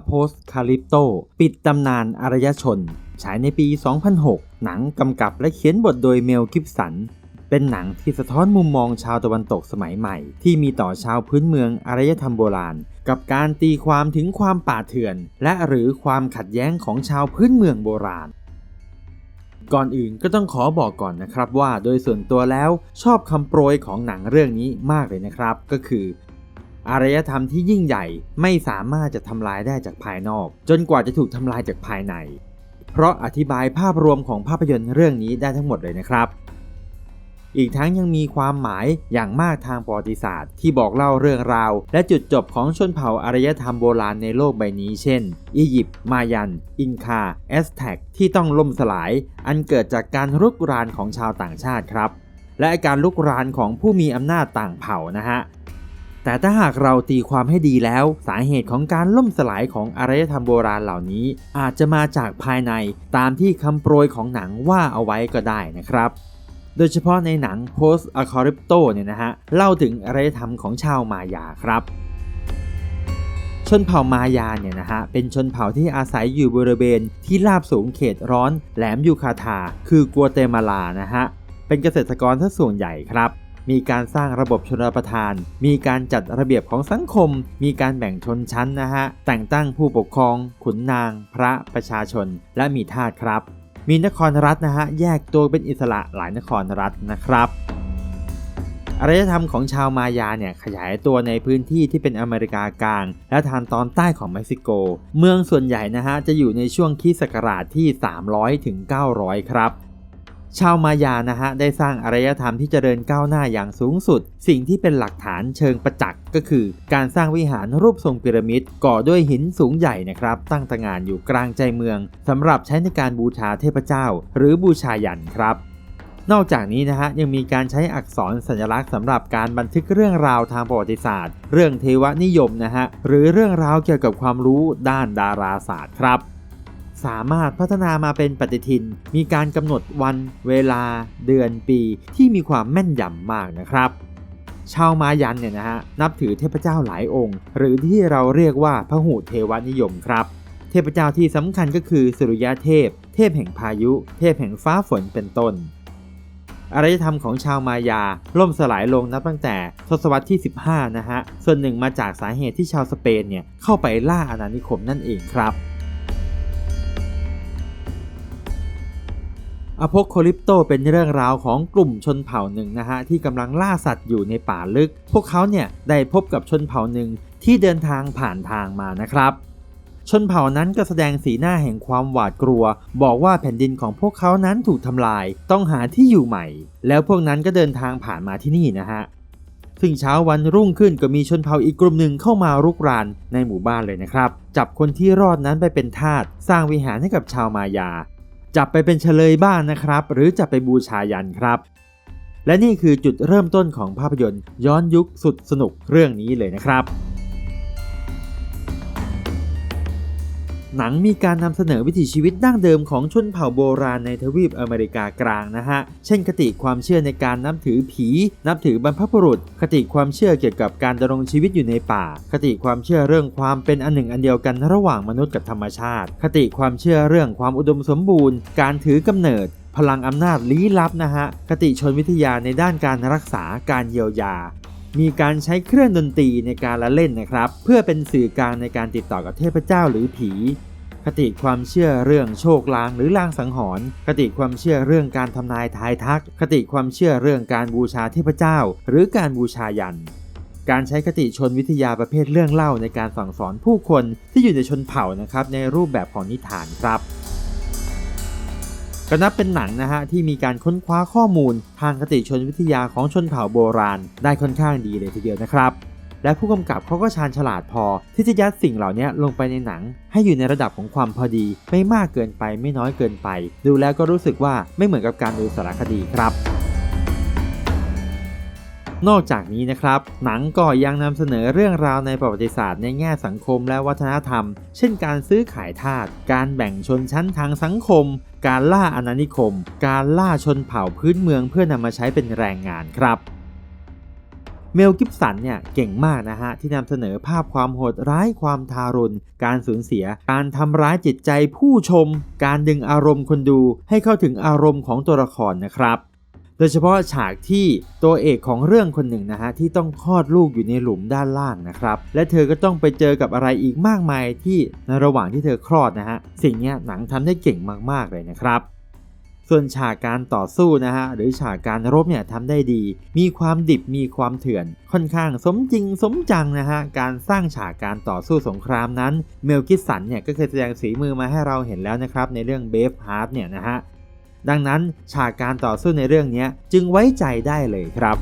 A Post Calypto ปิดตำนานอารยชน ฉายในปี 2006 หนังกำกับและเขียนบทโดยเมลกิฟสัน เป็นหนังที่สะท้อนมุมมองชาวตะวันตกสมัยใหม่ ที่มีต่อชาวพื้นเมืองอารยธรรมโบราณ กับการตีความถึงความป่าเถื่อน และหรือความขัดแย้งของชาวพื้นเมืองโบราณก่อนอื่นก็ต้องขอบอกก่อนนะครับว่าโดยส่วนตัวแล้วชอบคำโปรยของหนังเรื่องนี้มากเลยนะครับ ก็คือ อารยธรรมที่ยิ่งใหญ่ไม่สามารถจะทำลายได้จากภายนอก จนกว่าจะถูกทำลายจากภายใน เพราะอธิบายภาพรวมของภาพยนตร์เรื่องนี้ได้ทั้งหมดเลยนะครับ อีกทั้งยังมีความหมายอย่างมากทางประวัติศาสตร์ ที่บอกเล่าเรื่องราว และจุดจบของชนเผ่าอารยธรรมโบราณในโลกใบนี้ เช่น อียิปต์ มายัน อินคา แอสแท็ก ที่ต้องล่มสลาย อันเกิดจากการรุกรานของชาวต่างชาติครับและการลุกรานของผู้มีอำนาจต่างเผ่านะฮะ แต่ถ้าหากเราตีความให้ดีแล้ว สาเหตุของการล่มสลายของอารยธรรมโบราณเหล่านี้ อาจจะมาจากภายในตามที่คำโปรยของหนังว่าเอาไว้ก็ได้นะครับโดยเฉพาะในหนัง Post a c a l y p t o เนี่ยนะฮะ เล่าถึงอารยธรรมของชาวมายาครับ ชนเผ่ามายาเนี่ยนะฮะ เป็นชนเผ่าที่อาศัยอยู่บริเวณที่ราบสูงเขตร้อนแหลมยูคาทาคือกัวเตมาลานะฮะ เป็นเกษตรกรทั้งส่วนใหญ่ครับ มีการสร้างระบบชนประทาน มีการจัดระเบียบของสังคม มีการแบ่งชนชั้นนะฮะ แต่งตั้งผู้ปกครอง ขุนนาง พระประชาชน และมีทาสครับ มีนครรัฐนะฮะ แยกตัวเป็นอิสระหลายนครรัฐนะครับอารยธรรมของชาวมายาเนี่ยขยายตัวในพื้นที่ที่เป็นอเมริกากลาง และทางตอนใต้ของเม็กซิโก เมืองส่วนใหญ่นะฮะจะอยู่ในช่วงคริสต์ศักราชที่ 300 ถึง 900 ครับ ชาวมายานะฮะได้สร้างอารยธรรมที่เจริญก้าวหน้าอย่างสูงสุด สิ่งที่เป็นหลักฐานเชิงประจักษ์ก็คือ การสร้างวิหารรูปทรงพีระมิดก่อด้วยหินสูงใหญ่นะครับ ตั้งตระหง่านอยู่กลางใจเมืองสำหรับใช้ในการบูชาเทพเจ้า หรือบูชายันครับนอกจากนี้นะฮะยังมีการใช้อักษรสัญลักษณ์สำหรับการบันทึกเรื่องราวทางประวัติศาสตร์ เรื่องเทวนิยมนะฮะหรือเรื่องราวเกี่ยวกับความรู้ด้านดาราศาสตร์ครับ สามารถพัฒนามาเป็นปฏิทิน มีการกำหนดวันเวลาเดือนปีที่มีความแม่นยำมากนะครับชาวมายันเนี่ยนะฮะนับถือเทพเจ้าหลายองค์ หรือที่เราเรียกว่าพระหุเทวนิยมครับ เทพเจ้าที่สำคัญก็คือสุริยะเทพ เทพแห่งพายุ เทพแห่งฟ้าฝนเป็นต้นอารยธรรมของชาวมายา ล่มสลายลงนับตั้งแต่ทศวรรษที่ 15 นะฮะ ส่วนหนึ่งมาจากสาเหตุที่ชาวสเปนเนี่ยเข้าไปล่าอาณานิคมนั่นเองครับ อโพคลิปโตเป็นเรื่องราวของกลุ่มชนเผ่าหนึ่งนะฮะที่กำลังล่าสัตว์อยู่ในป่าลึก พวกเขาเนี่ยได้พบกับชนเผ่าหนึ่งที่เดินทางผ่านทางมานะครับ ชนเผ่านั้นก็แสดงสีหน้าแห่งความหวาดกลัว บอกว่าแผ่นดินของพวกเขานั้นถูกทำลายต้องหาที่อยู่ใหม่ แล้วพวกนั้นก็เดินทางผ่านมาที่นี่นะฮะซึ่งเช้าวันรุ่งขึ้นก็มีชนเผ่าอีกกลุ่มหนึ่งเข้ามารุกรานในหมู่บ้านเลยนะครับ จับคนที่รอดนั้นไปเป็นทาสสร้างวิหารให้กับชาวมายา จับไปเป็นเฉลยบ้านนะครับ หรือจับไปบูชายันครับ และนี่คือจุดเริ่มต้นของภาพยนตร์ย้อนยุคสุดสนุกเรื่องนี้เลยนะครับ หนังมีการนำเสนอวิถีชีวิตดั้งเดิมของชนเผ่าโบราณในทวีปอเมริกากลางนะฮะ เช่นคติความเชื่อในการนับถือผี นับถือบรรพบุรุษ คติความเชื่อเกี่ยวกับการดำรงชีวิตอยู่ในป่า คติความเชื่อเรื่องความเป็นอันหนึ่งอันเดียวกันระหว่างมนุษย์กับธรรมชาติ คติความเชื่อเรื่องความอุดมสมบูรณ์ การถือกำเนิดพลังอำนาจลี้ลับนะฮะ คติชนวิทยาในด้านการรักษาการเยียวยา มีการใช้เครื่องดนตรีในการละเล่นนะครับ เพื่อเป็นสื่อกลางในการติดต่อกับเทพเจ้าหรือผี คติความเชื่อเรื่องโชคลางหรือลางสังหรณ์คติความเชื่อเรื่องการทำนายทายทัก คติความเชื่อเรื่องการบูชาเทพเจ้า หรือการบูชายัน การใช้คติชนวิทยาประเภทเรื่องเล่าในการสั่งสอนผู้คนที่อยู่ในชนเผ่านะครับในรูปแบบของนิทานครับ ก็นับเป็นหนังนะฮะที่มีการค้นคว้าข้อมูลทางคติชนวิทยาของชนเผ่าโบราณ ได้ค่อนข้างดีเลยทีเดียวนะครับ และผู้กำกับเขาก็ชาญฉลาดพอ ที่จะยัดสิ่งเหล่านี้ลงไปในหนัง ให้อยู่ในระดับของความพอดี ไม่มากเกินไปไม่น้อยเกินไป ดูแล้วก็รู้สึกว่าไม่เหมือนกับการดูสารคดีครับ นอกจากนี้นะครับ หนังก็ยังนำเสนอเรื่องราวในประวัติศาสตร์ในแง่สังคมและวัฒนธรรม เช่นการซื้อขายทาส การแบ่งชนชั้นทางสังคม การล่าอาณานิคม การล่าชนเผ่าพื้นเมืองเพื่อนำมาใช้เป็นแรงงานครับเมลกิฟสันเนี่ยเก่งมากนะฮะ ที่นำเสนอภาพความโหดร้ายความทารุณ การสูญเสีย การทำร้ายจิตใจผู้ชม การดึงอารมณ์คนดูให้เข้าถึงอารมณ์ของตัวละครนะครับ โดยเฉพาะฉากที่ตัวเอกของเรื่องคนหนึ่งนะฮะที่ต้องคลอดลูกอยู่ในหลุมด้านล่างนะครับ และเธอก็ต้องไปเจอกับอะไรอีกมากมายที่ในระหว่างที่เธอคลอดนะฮะสิ่งนี้หนังทำได้เก่งมากๆเลยนะครับส่วนฉากการต่อสู้นะฮะหรือฉากการรบเนี่ยทำได้ดี มีความดิบมีความเถื่อน ค่อนข้างสมจริงสมจังนะฮะการสร้างฉากการต่อสู้สงครามนั้นเมลกิสันเนี่ยก็เคยแสดงฝีมือมาให้เราเห็นแล้วนะครับในเรื่องเบฟฮาร์ดเนี่ยนะฮะ ดังนั้นฉากการต่อสู้ในเรื่องนี้จึงไว้ใจได้เลยครับ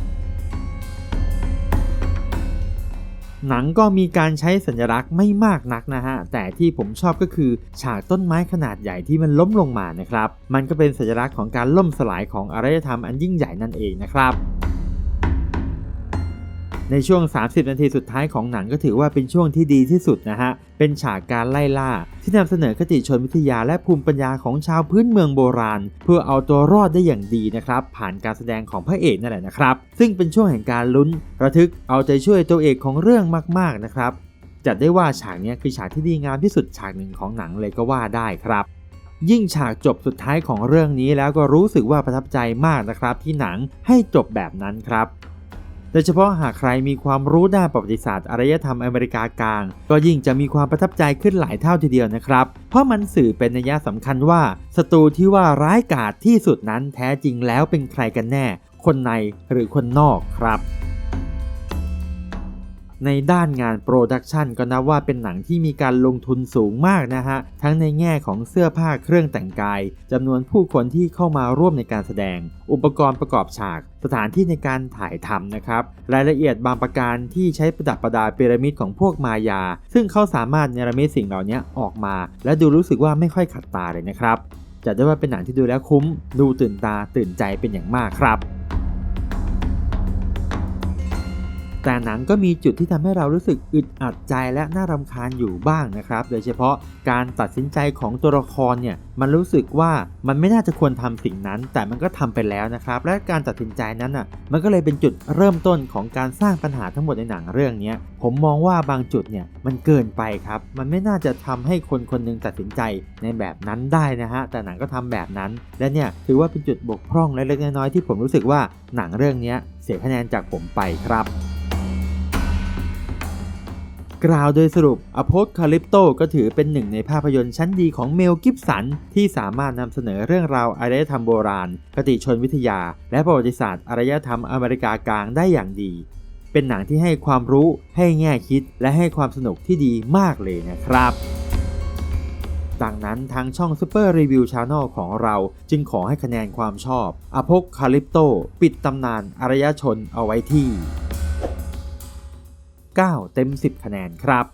หนังก็มีการใช้สัญลักษณ์ไม่มากนักนะฮะ แต่ที่ผมชอบก็คือฉากต้นไม้ขนาดใหญ่ที่มันล้มลงมานะครับ มันก็เป็นสัญลักษณ์ของการล่มสลายของอารยธรรมอันยิ่งใหญ่นั่นเองนะครับ ในช่วง 30 นาทีสุดท้ายของหนังก็ถือว่าเป็นช่วงที่ดีที่สุดนะฮะ เป็นฉากการไล่ล่า ที่นำเสนอคติชนวิทยาและภูมิปัญญาของชาวพื้นเมืองโบราณ เพื่อเอาตัวรอดได้อย่างดีนะครับ ผ่านการแสดงของพระเอกนั่นแหละนะครับ ซึ่งเป็นช่วงแห่งการลุ้น ระทึกเอาใจช่วยตัวเอกของเรื่องมาก ๆ นะครับ จัดได้ว่าฉากนี้คือฉากที่ดีงามที่สุดฉากหนึ่งของหนังเลยก็ว่าได้ครับยิ่งฉากจบสุดท้ายของเรื่องนี้แล้วก็รู้สึกว่าประทับใจมากนะครับที่หนังให้จบแบบนั้นครับ โดยเฉพาะหากใครมีความรู้ด้านประวัติศาสตร์อารยธรรมอเมริกากลาง ก็ยิ่งจะมีความประทับใจขึ้นหลายเท่าทีเดียวนะครับ เพราะมันสื่อเป็นนัยสำคัญว่าศัตรูที่ว่าร้ายกาจที่สุดนั้นแท้จริงแล้วเป็นใครกันแน่ คนในหรือคนนอกครับ ในด้านงานโปรดักชันก็นับว่าเป็นหนังที่มีการลงทุนสูงมากนะฮะ ทั้งในแง่ของเสื้อผ้าเครื่องแต่งกายจำนวนผู้คนที่เข้ามาร่วมในการแสดง อุปกรณ์ประกอบฉาก สถานที่ในการถ่ายทำนะครับ รายละเอียดบางประการที่ใช้ประดับประดาพีระมิดของพวกมายา ซึ่งเขาสามารถเนรมิตสิ่งเหล่านี้ออกมา และดูรู้สึกว่าไม่ค่อยขัดตาเลยนะครับจะได้ว่าเป็นหนังที่ดูแล้วคุ้ม ดูตื่นตาตื่นใจเป็นอย่างมากครับ แต่หนังก็มีจุดที่ทำให้เรารู้สึกอึดอัดใจและน่ารำคาญอยู่บ้างนะครับ โดยเฉพาะการตัดสินใจของตัวละครเนี่ยมันรู้สึกว่ามันไม่น่าจะควรทำสิ่งนั้น แต่มันก็ทำไปแล้วนะครับ และการตัดสินใจนั้นอะมันก็เลยเป็นจุดเริ่มต้นของการสร้างปัญหาทั้งหมดในหนังเรื่องนี้ผมมองว่าบางจุดเนี่ยมันเกินไปครับ มันไม่น่าจะทำให้คนคนหนึงตัดสินใจในแบบนั้นได้นะฮะแต่หนังก็ทำแบบนั้น และเนี่ยถือว่าเป็นจุดบกพร่องเล็กๆน้อยๆที่ผมรู้สึกว่าหนังเรื่องนี้เสียคะแนนจากผมไปครับ กล่าวโดยสรุปอ p พ c a l y p t o ก็ถือเป็นหนึ่งในภาพยนตร์ชั้นดีของเมลกิฟสัน ที่สามารถนำเสนอเรื่องราวอารยธรรมโบราณ คติชนวิทยา และประวัติศาสตร์อารยธรรมอเมริกากลางได้อย่างดี เป็นหนังที่ให้ความรู้ ให้แง่คิด และให้ความสนุกที่ดีมากเลยนะครับดังนั้นทางช่อง Super Review Channel ของเราจึงขอให้คะแนนความชอบอ p พ c a l y p t o ปิดตำนานอารยชนเอาไว้ที่ 9 เต็ม 10 คะแนนครับ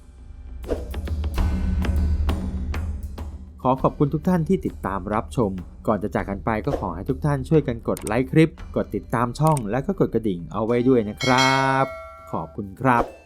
ขอขอบคุณทุกท่านที่ติดตามรับชม ก่อนจะจากกันไปก็ขอให้ทุกท่านช่วยกันกดไลค์คลิป กดติดตามช่องและก็กดกระดิ่งเอาไว้ด้วยนะครับ ขอบคุณครับ